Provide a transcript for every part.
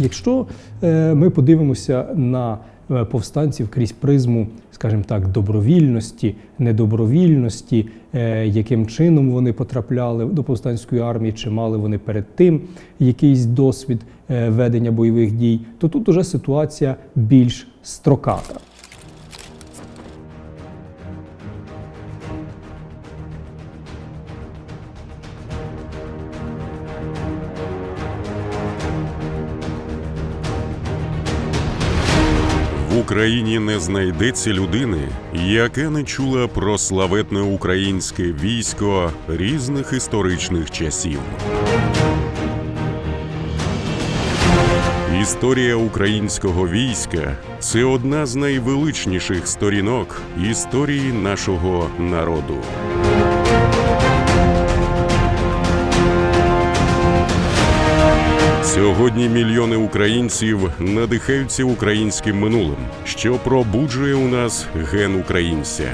Якщо е, ми подивимося на е, повстанців крізь призму, скажімо так, добровільності, недобровільності, е, яким чином вони потрапляли до повстанської армії, чи мали вони перед тим якийсь досвід ведення бойових дій, то тут уже ситуація більш строката. Україні не знайдеться людини, яка не чула про славетне українське військо різних історичних часів. Історія українського війська це одна з найвеличніших сторінок історії нашого народу. Сьогодні мільйони українців надихаються українським минулим, що пробуджує у нас ген українця.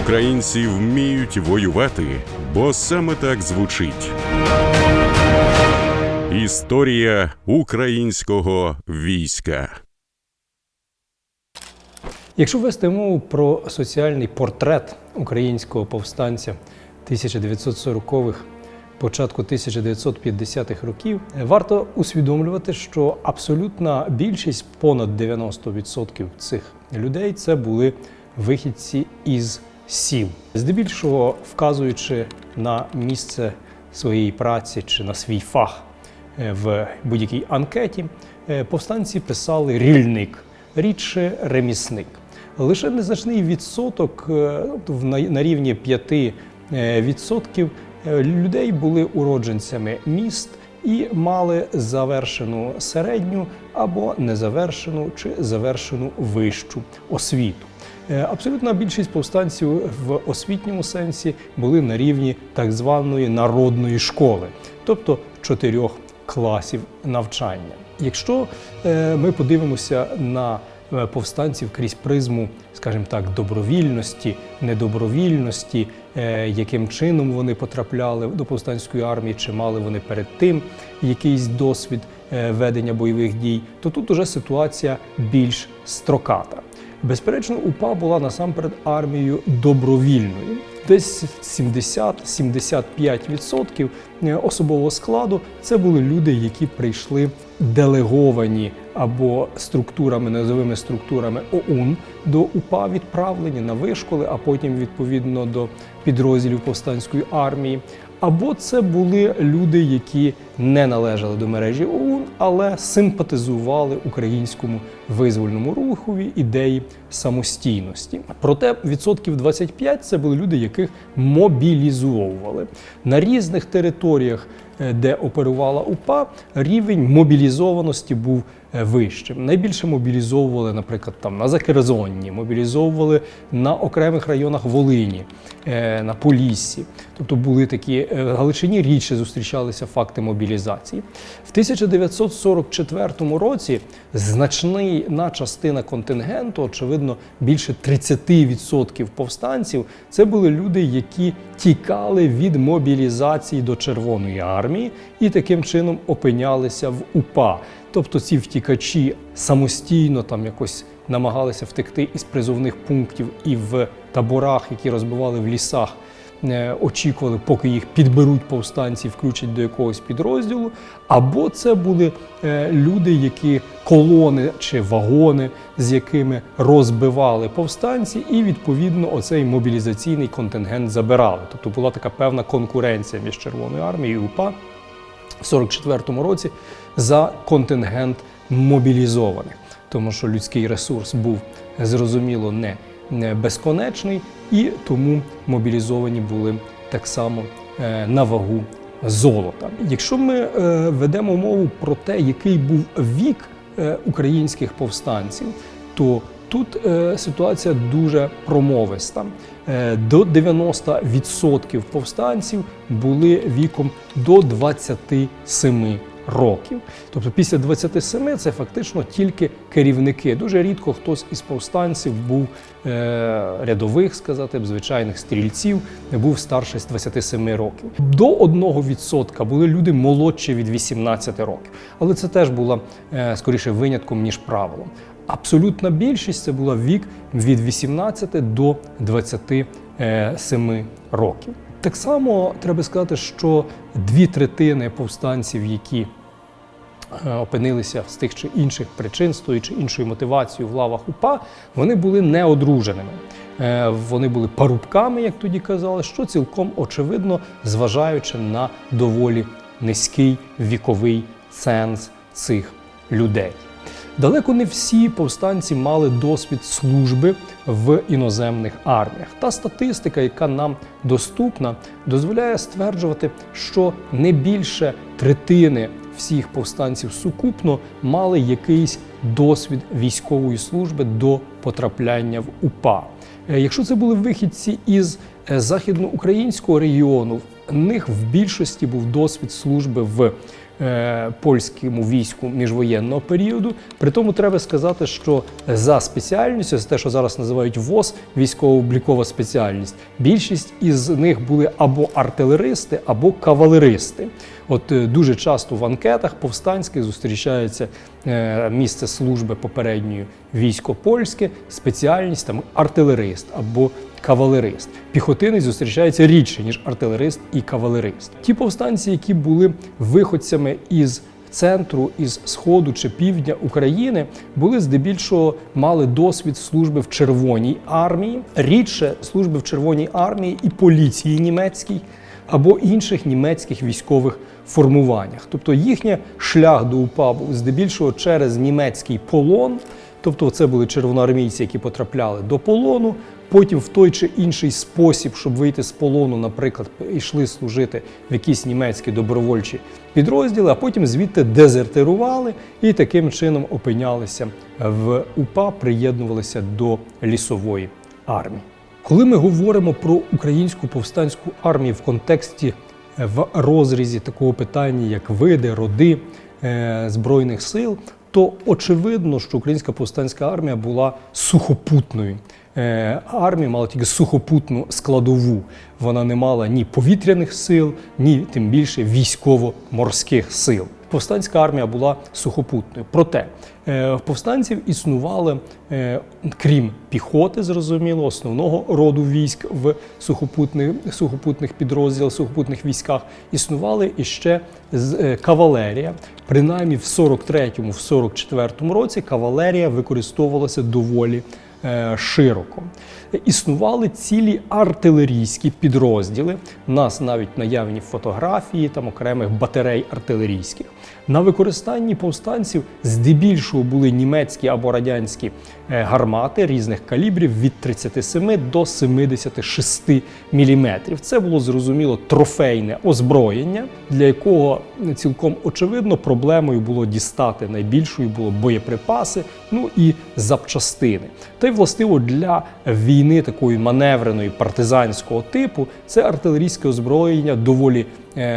Українці вміють воювати, бо саме так звучить. Історія українського війська. Якщо вести мову про соціальний портрет українського повстанця 1940-х, початку 1950-х років, варто усвідомлювати, що абсолютна більшість, понад 90% цих людей, це були вихідці із сіл, здебільшого вказуючи на місце своєї праці чи на свій фах е, в будь-якій анкеті, е, повстанці писали рільник, рідше ремісник. Лише незначний відсоток е, в- на- рівні 5 е, відсотків е, людей були уродженцями міст і мали завершену середню або незавершену чи завершену вищу освіту. Абсолютна більшість повстанців в освітньому сенсі були на рівні так званої народної школи, тобто чотирьох класів навчання. Якщо ми подивимося на повстанців крізь призму, скажімо так, добровільності, недобровільності, е, яким чином вони потрапляли до повстанської армії, чи мали вони перед тим якийсь досвід е, ведення бойових дій, то тут уже ситуація більш строката. Безперечно, УПА була насамперед армією добровільною. Десь 70-75% особового складу це були люди, які прийшли делеговані або структурами, назовими структурами ОУН до УПА відправлені на вишколи, а потім відповідно до підрозділів повстанської армії. Або це були люди, які не належали до мережі ОУН, але симпатизували українському визвольному рухові ідеї самостійності. Проте відсотків 25 це були люди, яких мобілізовували на різних територіях, е, де оперувала УПА, рівень мобілізованості був е, вищим. Найбільше мобілізовували, наприклад, там на Закерзонні, мобілізовували на окремих районах Волині, е, на Поліссі. Тобто були такі Галичині рідше зустрічалися факти мобілізації. В 1944 році значна частина контингенту, очевидно, більше 30% повстанців, це були люди, які тікали від мобілізації до Червоної армії і таким чином опинялися в УПА. Тобто ці втікачі самостійно там якось намагалися втекти із призовних пунктів і в таборах, які розбивали в лісах. Е, Очікували, поки їх підберуть повстанці, включать до якогось підрозділу, або це були е, люди, які колони чи вагони, з якими розбивали повстанці, і відповідно оцей мобілізаційний контингент забирали. Тобто була така певна конкуренція між Червоною армією і УПА в 44-му році за контингент мобілізованих, тому що людський ресурс був зрозуміло не не безконечний, і тому мобілізовані були так само е, на вагу золота. Якщо ми е, ведемо мову про те, який був вік е, українських повстанців, то Тут е, ситуація дуже промовиста. Е, до 90% повстанців були віком до 27 років. Тобто після 27 це фактично тільки керівники. Дуже рідко хтось із повстанців був е, рядових, сказати б, звичайних стрільців, не був старше з 27 років. До 1% були люди молодші від 18 років. Але це теж було е, скоріше винятком, ніж правилом. Абсолютна більшість це була вік від 18 до 27 років. Так само треба сказати, що дві третини повстанців, які опинилися з тих чи інших причин, з тої чи іншою мотивацією в лавах УПА, вони були неодруженими. Е, Вони були парубками, як тоді казали, що цілком очевидно, зважаючи на доволі низький віковий ценз цих людей. Далеко не всі повстанці мали досвід служби в іноземних арміях. Та статистика, яка нам доступна, дозволяє стверджувати, що не більше третини всіх повстанців сукупно мали якийсь досвід військової служби до потрапляння в УПА. Е, Якщо це були вихідці із е, західноукраїнського регіону, в них в більшості був досвід служби в польському війську міжвоєнного періоду. При тому треба сказати, що за спеціальністю, це те, що зараз називають ВОЗ, військово-облікова спеціальність, більшість із них були або артилеристи, або кавалеристи. От е, дуже часто в анкетах повстанських зустрічається е, місце служби попередньої військо польське, спеціальність там артилерист або кавалерист. Піхотинець зустрічається рідше, ніж артилерист і кавалерист. Ті повстанці, які були виходцями із центру, із сходу чи півдня України, були здебільшого мали досвід служби в Червоній армії, рідше служби в Червоній армії і поліції німецькій або інших німецьких військових формуваннях. Тобто їхній шлях до УПА був здебільшого через німецький полон. Тобто це були червоноармійці, які потрапляли до полону. Потім в той чи інший спосіб, щоб вийти з полону, наприклад, йшли служити в якісь німецькі добровольчі підрозділи, а потім звідти дезертирували і таким чином опинялися в УПА, приєднувалися до лісової армії. Коли ми говоримо про українську повстанську армію в контексті е, в розрізі такого питання, як види, роди е, збройних сил, то очевидно, що українська повстанська армія була сухопутною. Е, Армія мала тільки сухопутну складову. Вона не мала ні повітряних сил, ні тим більше військово-морських сил. Повстанська армія була сухопутною. Проте е, в повстанців існували, е, крім піхоти, зрозуміло, основного роду військ в сухопутних, сухопутних підрозділах, сухопутних військах, існували іще кавалерія. Принаймні в 43-му, в 44-му році кавалерія використовувалася доволі широко. Існували цілі артилерійські підрозділи. У нас навіть наявні фотографії там окремих батарей артилерійських. На використанні повстанців здебільшого були німецькі або радянські е, гармати різних калібрів від 37 до 76 мм. Це було зрозуміло трофейне озброєння, для якого цілком очевидно проблемою було дістати найбільшою було боєприпаси, ну і запчастини. Та й властиво для війни такої маневреної партизанського типу це артилерійське озброєння доволі е,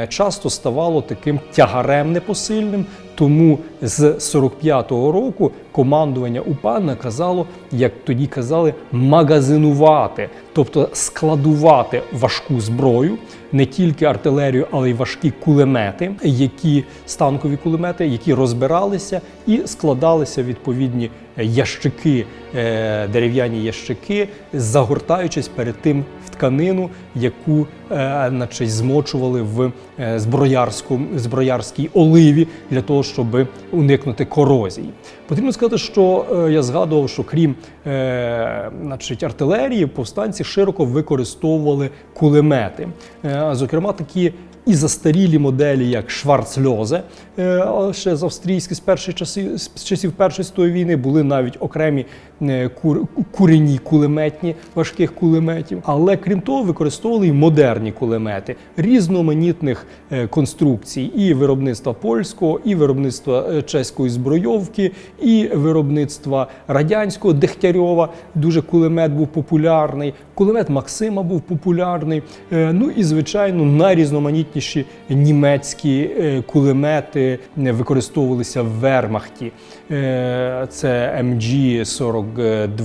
часто ставало таким тягарем непосильним. Тому з 45-го року командування УПА наказало, як тоді казали, магазинувати, тобто складувати важку зброю, не тільки артилерію, але й важкі кулемети, які станкові кулемети, які розбиралися і складалися відповідні ящики, е, дерев'яні ящики, загортаючись перед тим тканину, яку е, значить, змочували в зброярську, зброярському зброярській оливі для того, щоб уникнути корозії. Потрібно сказати, що е, я згадував, що крім е, значить, артилерії, повстанці широко використовували кулемети. Е, зокрема, такі і застарілі моделі, як Шварцльозе, е, ще з австрійських з перших часів з часів Першої світової війни були навіть окремі е, кур, курені кулеметні важких кулеметів. Але крім того, використовували і модерні кулемети різноманітних е, конструкцій, і виробництва польського, і виробництва чеської збройовки, і виробництва радянського Дегтярьова. Дуже кулемет був популярний. Кулемет Максима був популярний. Ну і звичайно, найрізноманітніші найрізноманітніші німецькі е, кулемети використовувалися в Вермахті. Е, Це MG-42,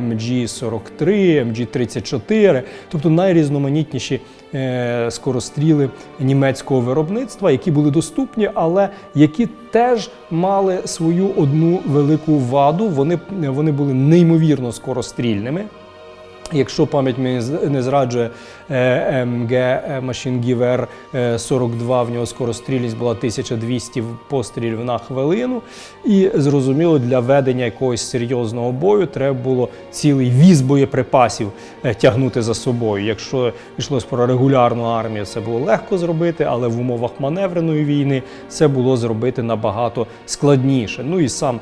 MG-43, MG-34, тобто найрізноманітніші е, скоростріли німецького виробництва, які були доступні, але які теж мали свою одну велику ваду. Вони, вони були неймовірно скорострільними. Якщо пам'ять мені не зраджує МГ Машінгівер 42, в нього скорострільність була 1200 пострілів на хвилину. І зрозуміло, для ведення якогось серйозного бою треба було цілий віз боєприпасів е, тягнути за собою. Якщо йшлось про регулярну армію, це було легко зробити, але в умовах маневреної війни це було зробити набагато складніше. Ну і сам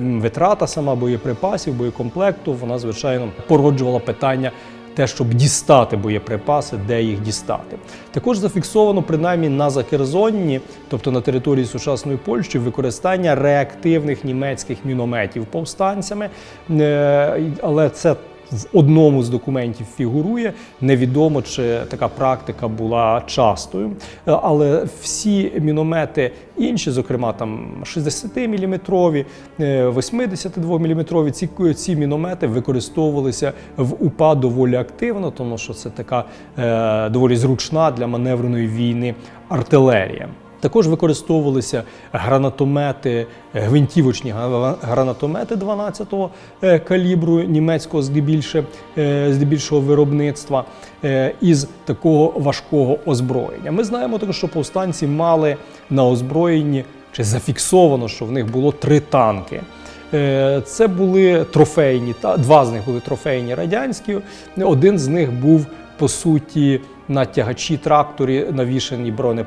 витрата сама боєприпасів, боєкомплекту, вона звичайно породжувала питання. Те, щоб дістати боєприпаси, де їх дістати, також зафіксовано принаймні на Закерзонні, тобто на території сучасної Польщі, використання реактивних німецьких мінометів повстанцями, Е, але це в одному з документів фігурує. Невідомо, чи така практика була частою. Е, Але всі міномети інші, зокрема там 60-мм, 82-мм, ці, ці міномети використовувалися в УПА доволі активно, тому що це така е, доволі зручна для маневреної війни артилерія. Також використовувалися гранатомети, е, гвинтівочні гранатомети 12-го е, калібру німецького здебільше, е, здебільшого виробництва із такого важкого озброєння. Ми знаємо також, що повстанці мали на озброєнні чи зафіксовано, що в них було три танки. Це були трофейні, два з них були трофейні радянські. Один з них був по суті на тягачі тракторі навішані броне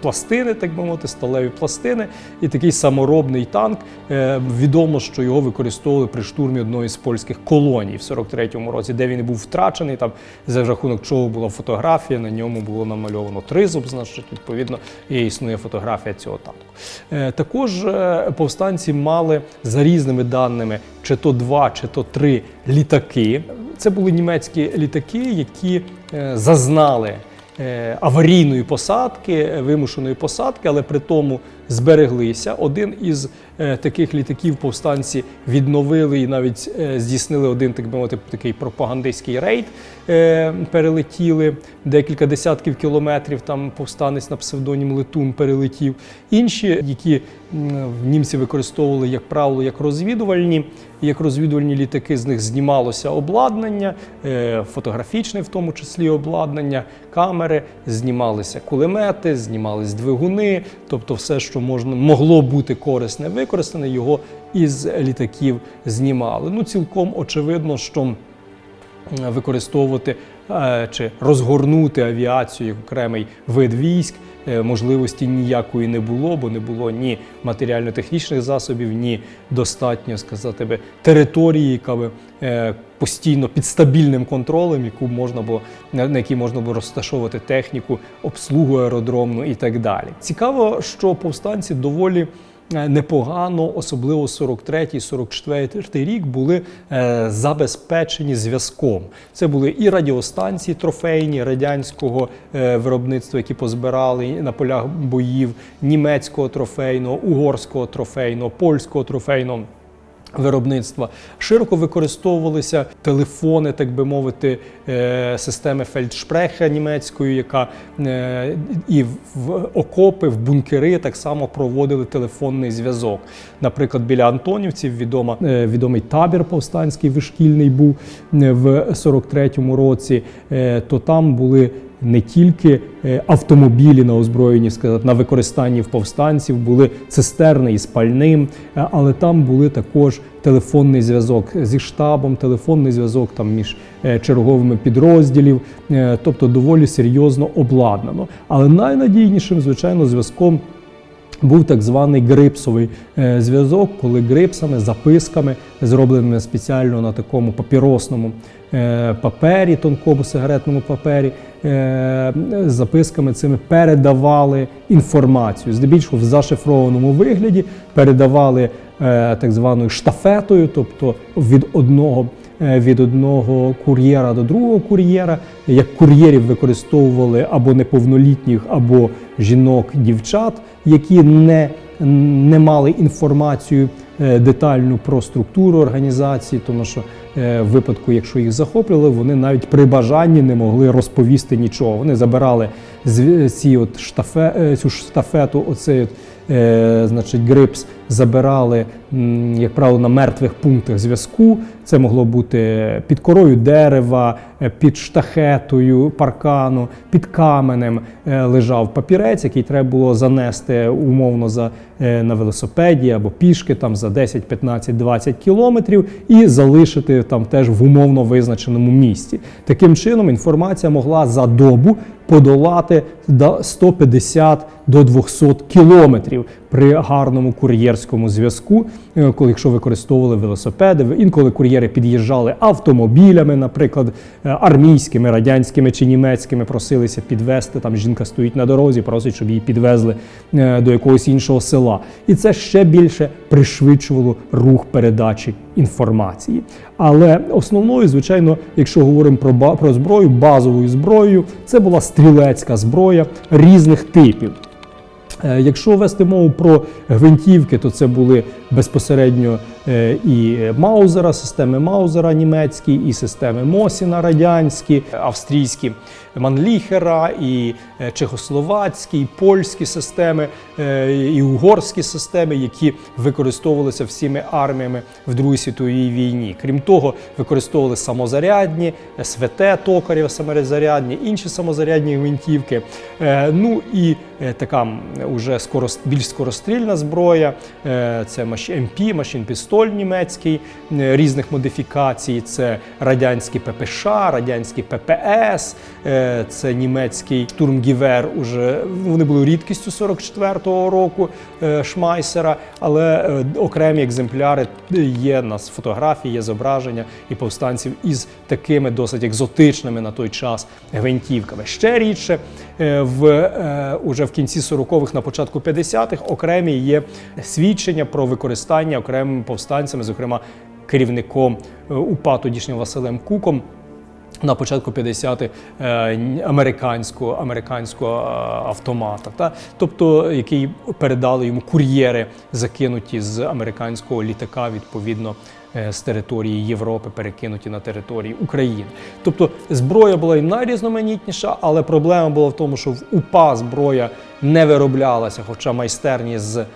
пластини, так би мовити, сталеві пластини, і такий саморобний танк. Е, Відомо, що його використовували при штурмі одної з польських колоній в 43-му році, де він був втрачений. Там за рахунок чого була фотографія. На ньому було намальовано тризуб, значить, відповідно, і існує фотографія цього танку. Е, Також е, повстанці мали за різними даними, чи то два, чи то три літаки. Це були німецькі літаки, які зазнали аварійної посадки, е, вимушеної посадки, але при тому збереглися. Один із е, таких літаків повстанці відновили і навіть е, здійснили один, так би мовити, такий пропагандистський рейд. Е, перелетіли декілька десятків кілометрів. Там повстанець на псевдонім Летун перелетів. Інші, які німці використовували, як правило, як розвідувальні, як розвідувальні літаки, з них знімалося обладнання, фотографічне, в тому числі обладнання, камери, знімалися кулемети, знімались двигуни, тобто все, що можна могло бути корисне, використане, його із літаків знімали. Ну, цілком очевидно, що використовувати е, чи розгорнути авіацію як окремий вид військ. е, Можливості ніякої не було, бо не було ні матеріально-технічних засобів, ні достатньо сказати би території, яка би е, постійно під стабільним контролем, яку можна було на якій можна було розташовувати техніку, обслугу аеродромну і так далі. Цікаво, що повстанці доволі е, непогано, особливо 43-44 рік, були е, забезпечені зв'язком. Це були і радіостанції трофейні радянського е, виробництва, які позбирали на полях боїв німецького трофейного, угорського трофейного, польського трофейного. Виробництва широко використовувалися телефони, так би мовити, е, системи фельдшпреха німецької, яка е, і в окопи, в бункери так само проводили телефонний зв'язок. Наприклад, біля Антонівців відома, е, відомий табір повстанський вишкільний був в 43-му році, то там були не тільки е, автомобілі на озброєнні, сказати, на використанні в повстанців, були цистерни із пальним, е, але там були також телефонний зв'язок зі штабом, телефонний зв'язок там між е, черговими підрозділів, тобто доволі серйозно обладнано. Але найнадійнішим, звичайно, зв'язком. Був так званий грипсовий зв'язок, коли грипсами, записками, зробленими спеціально на такому папіросному папері, тонкому сигаретному папері, записками цими передавали інформацію. Здебільшого в зашифрованому вигляді передавали е, так званою штафетою, тобто від одного е, від одного кур'єра до другого кур'єра. Як кур'єрів використовували або неповнолітніх, або жінок, дівчат, які не, не мали інформацію е, детальну про структуру організації, тому що е, в випадку, якщо їх захоплювали, вони навіть при бажанні не могли розповісти нічого. Вони забирали ці от штафе, е, цю штафету, оцей от, е, значить, грипс забирали, як правило, на мертвих пунктах зв'язку. Це могло бути під корою дерева, е, під штахетою паркану, під каменем е, лежав папірець, який треба було занести умовно за, е, на велосипеді або пішки там за 10, 15, 20 кілометрів і залишити там теж в умовно визначеному місці. Таким чином інформація могла за добу подолати до 150 до 200 кілометрів при гарному кур'єрському зв'язку, е, коли якщо використовували велосипеди, інколи кур'єри під'їжджали автомобілями, наприклад, е, армійськими, радянськими чи німецькими, просилися підвезти. Там жінка стоїть на дорозі, просить, щоб її підвезли е, до якогось іншого села. І це ще більше пришвидшувало рух передачі інформації. Але основною, звичайно, якщо говоримо про, про зброю, базовою зброєю, це була стрілецька зброя різних типів. Е, Якщо вести мову про гвинтівки, то це були безпосередньо е, і Маузера, системи Маузера німецькі, і системи Мосіна радянські, австрійські Манліхера, і е, чехословацькі, і польські системи, і угорські системи, які використовувалися всіми арміями в Другій світовій війні. Крім того, використовували самозарядні, СВТ Токарєв самозарядні, інші самозарядні гвинтівки. Ну і така м, уже скоро більш скорострільна зброя. Е, Це МП, машин-пістоль німецький е, різних модифікацій. Це радянський ППШ, радянський ППС, е, це німецький штурмгівер. Уже вони були рідкістю 44-го року Шмайсера, але окремі екземпляри є на фотографії, є зображення і повстанців із такими досить екзотичними на той час гвинтівками. Ще рідше в уже в кінці 40-х, на початку 50-х окремі є свідчення про використання окремими повстанцями, зокрема керівником е, УПА тодішнім Василем Куком. На початку 50-х е, американського, американського е, автомата, та? тобто який передали йому кур'єри, закинуті з американського літака, відповідно з території Європи, перекинуті на території України. Тобто зброя була і найрізноманітніша, але проблема була в тому, що в УПА зброя не вироблялася, хоча майстерні з е,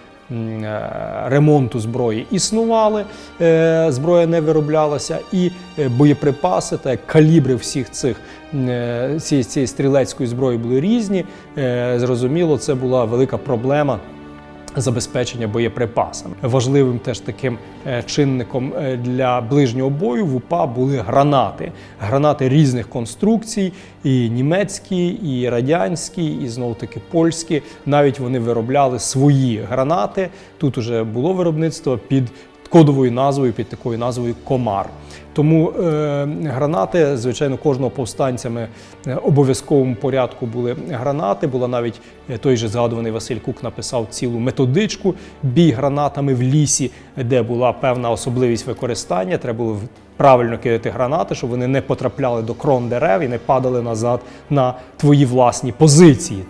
ремонту зброї існували, е, зброя не вироблялася, і е, боєприпаси та калібри всіх цих цієї, стрілецької зброї були різні. Зрозуміло, це була велика проблема. Забезпечення боєприпасами важливим теж таким е, чинником е, для ближнього бою в УПА були гранати. Гранати різних конструкцій, і німецькі, і радянські, і знову таки польські. Навіть вони виробляли свої гранати. Тут уже було виробництво під кодовою назвою, під такою назвою Комар. Тому е, гранати, звичайно, кожного повстанцями е, обов'язковому порядку були гранати. Була навіть е, той же згадуваний Василь Кук написав цілу методичку бій гранатами в лісі, де була певна особливість використання. Треба було правильно кидати гранати, щоб вони не потрапляли до крон дерев і не падали назад на твої власні позиції.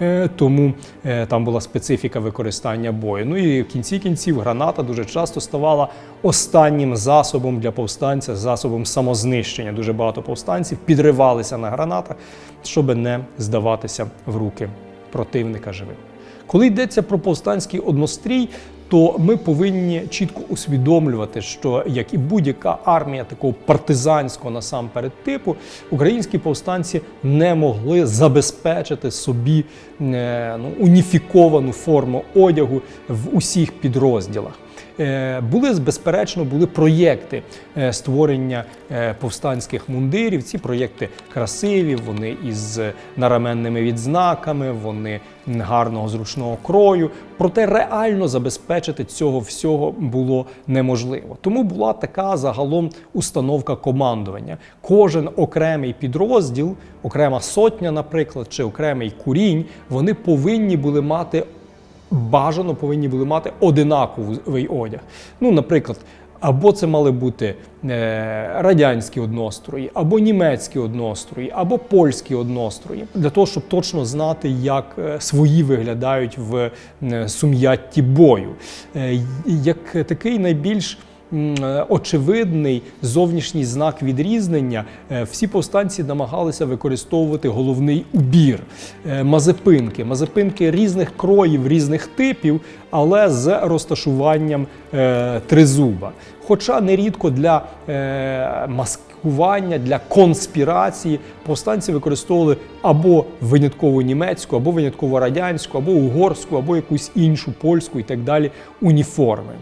Е, тому е, там була специфіка використання бою. Ну і в кінці кінців граната дуже часто ставала останнім засобом для повстанця, засобом самознищення. Дуже багато повстанців підривалися на гранатах, щоб не здаватися в руки противника живим. Коли йдеться про повстанський однострій, то ми повинні чітко усвідомлювати, що як і будь-яка армія такого партизанського насамперед типу, українські повстанці не могли забезпечити собі е, ну, уніфіковану форму одягу в усіх підрозділах. Е, Були безперечно були проєкти е, створення е, повстанських мундирів. Ці проєкти красиві, вони із нараменними відзнаками, вони гарного зручного крою. Проте реально забезпечити цього всього було неможливо. Тому була така загалом установка командування. Кожен окремий підрозділ, окрема сотня, наприклад, чи окремий курінь, вони повинні були мати бажано повинні були мати одинаковий одяг. Ну, наприклад, Або це мали бути е, радянські однострої, або німецькі однострої, або польські однострої, для того, щоб точно знати, як е, свої виглядають в е, сум'ятті бою. Як такий найбільш очевидний зовнішній знак відрізнення, е, всі повстанці намагалися використовувати головний убір е, мазепинки. Мазепинки різних кроїв, різних типів, але з розташуванням е, тризуба. Хоча нерідко для е, маскування, для конспірації повстанці використовували або винятково німецьку, або винятково радянську, або угорську, або якусь іншу польську і так далі уніформи.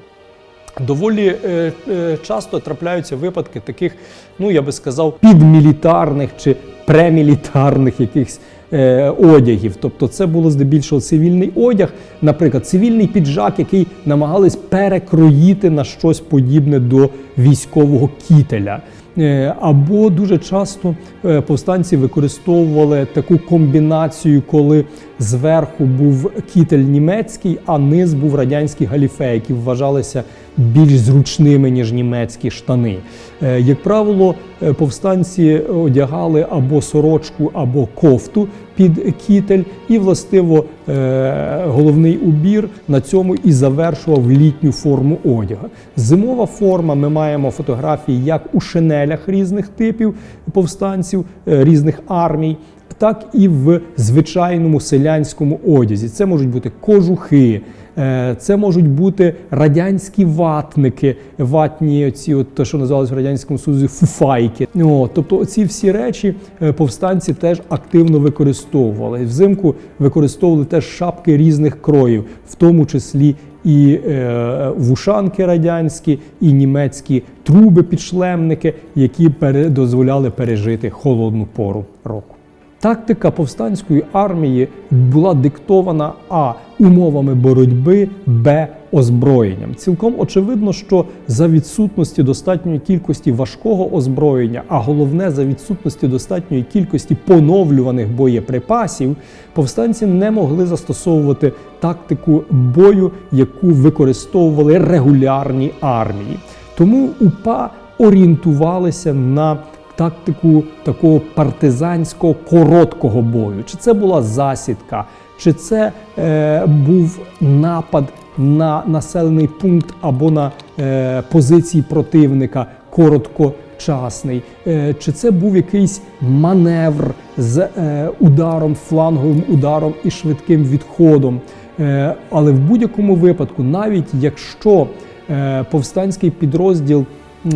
Доволі е, е, часто трапляються випадки таких, ну я би сказав, підмілітарних чи премілітарних якихось е, одягів. Тобто це було здебільшого цивільний одяг, наприклад, цивільний піджак, який намагались перекроїти на щось подібне до військового кітеля. Е, Або дуже часто е, повстанці використовували таку комбінацію, коли зверху був кітель німецький, а низ був радянський галіфе, які вважалися більш зручними ніж німецькі штани. Е, Як правило, повстанці одягали або сорочку, або кофту під кітель, і властиво е, головний убір на цьому і завершував літню форму одягу. Зимова форма. Ми маємо фотографії як у шинелях різних типів повстанців, е, різних армій. Так і в звичайному селянському одязі. Це можуть бути кожухи, е, це можуть бути радянські ватники, ватні, ці, от те, що називалось в радянському Союзі, фуфайки. О, тобто, ці всі речі е, повстанці теж активно використовували. Взимку використовували теж шапки різних кроїв, в тому числі і е, вушанки радянські, і німецькі труби підшлемники, які пере, дозволяли пережити холодну пору року. Тактика повстанської армії була диктована а умовами боротьби, б озброєнням. Цілком очевидно, що за відсутності достатньої кількості важкого озброєння, а головне за відсутності достатньої кількості поновлюваних боєприпасів, повстанці не могли застосовувати тактику бою, яку використовували регулярні армії. Тому УПА орієнтувалися на тактику такого партизанського короткого бою. Чи це була засідка, чи це е, був напад на населений пункт або на е, позиції противника короткочасний, е, чи це був якийсь маневр з е, ударом, фланговим ударом і швидким відходом. Е, але в будь-якому випадку, навіть якщо е, повстанський підрозділ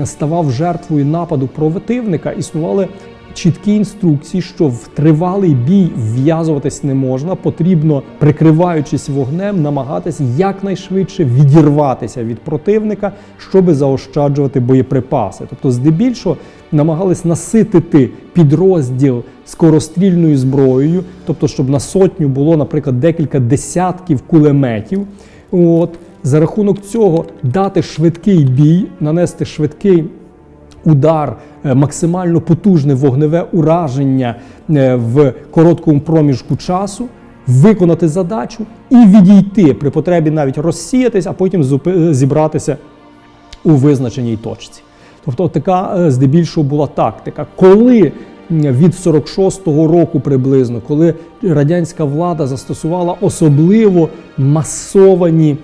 ставав жертвою нападу противника, існували чіткі інструкції, що в тривалий бій вв'язуватись не можна. Потрібно, прикриваючись вогнем, намагатись якнайшвидше відірватися від противника, щоб заощаджувати боєприпаси. Тобто, здебільшого намагались наситити підрозділ скорострільною зброєю, тобто, щоб на сотню було, наприклад, декілька десятків кулеметів. От за рахунок цього дати швидкий бій, нанести швидкий удар, е, максимально потужне вогневе ураження е, в короткому проміжку часу, виконати задачу і відійти при потребі навіть розсіятись, а потім зібратися у визначеній точці. Тобто така е, здебільшого була тактика. Коли від 46-го року приблизно, коли радянська влада застосувала особливо масовані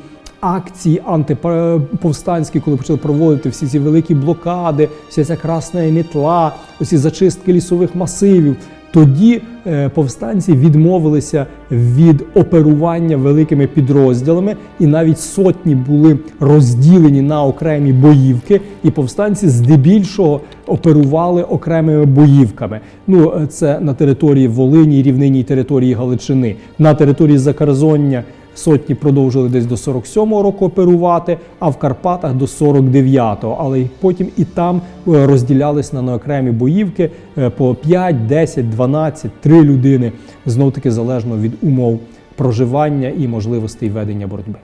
акції антиповстанські, коли почали проводити всі ці великі блокади, вся ця красна мітла, усі зачистки лісових масивів. Тоді е, повстанці відмовилися від оперування великими підрозділами, і навіть сотні були розділені на окремі боївки, і повстанці здебільшого оперували окремими боївками. Ну е, це на території Волині, рівнині території Галичини, на території Закарзоння. Сотні продовжили десь до 47-го року оперувати, а в Карпатах до 49-го. Але потім і там е, розділялись на окремі боївки е, по 5, 10, 12, 3 людини, знов таки залежно від умов проживання і можливостей ведення боротьби.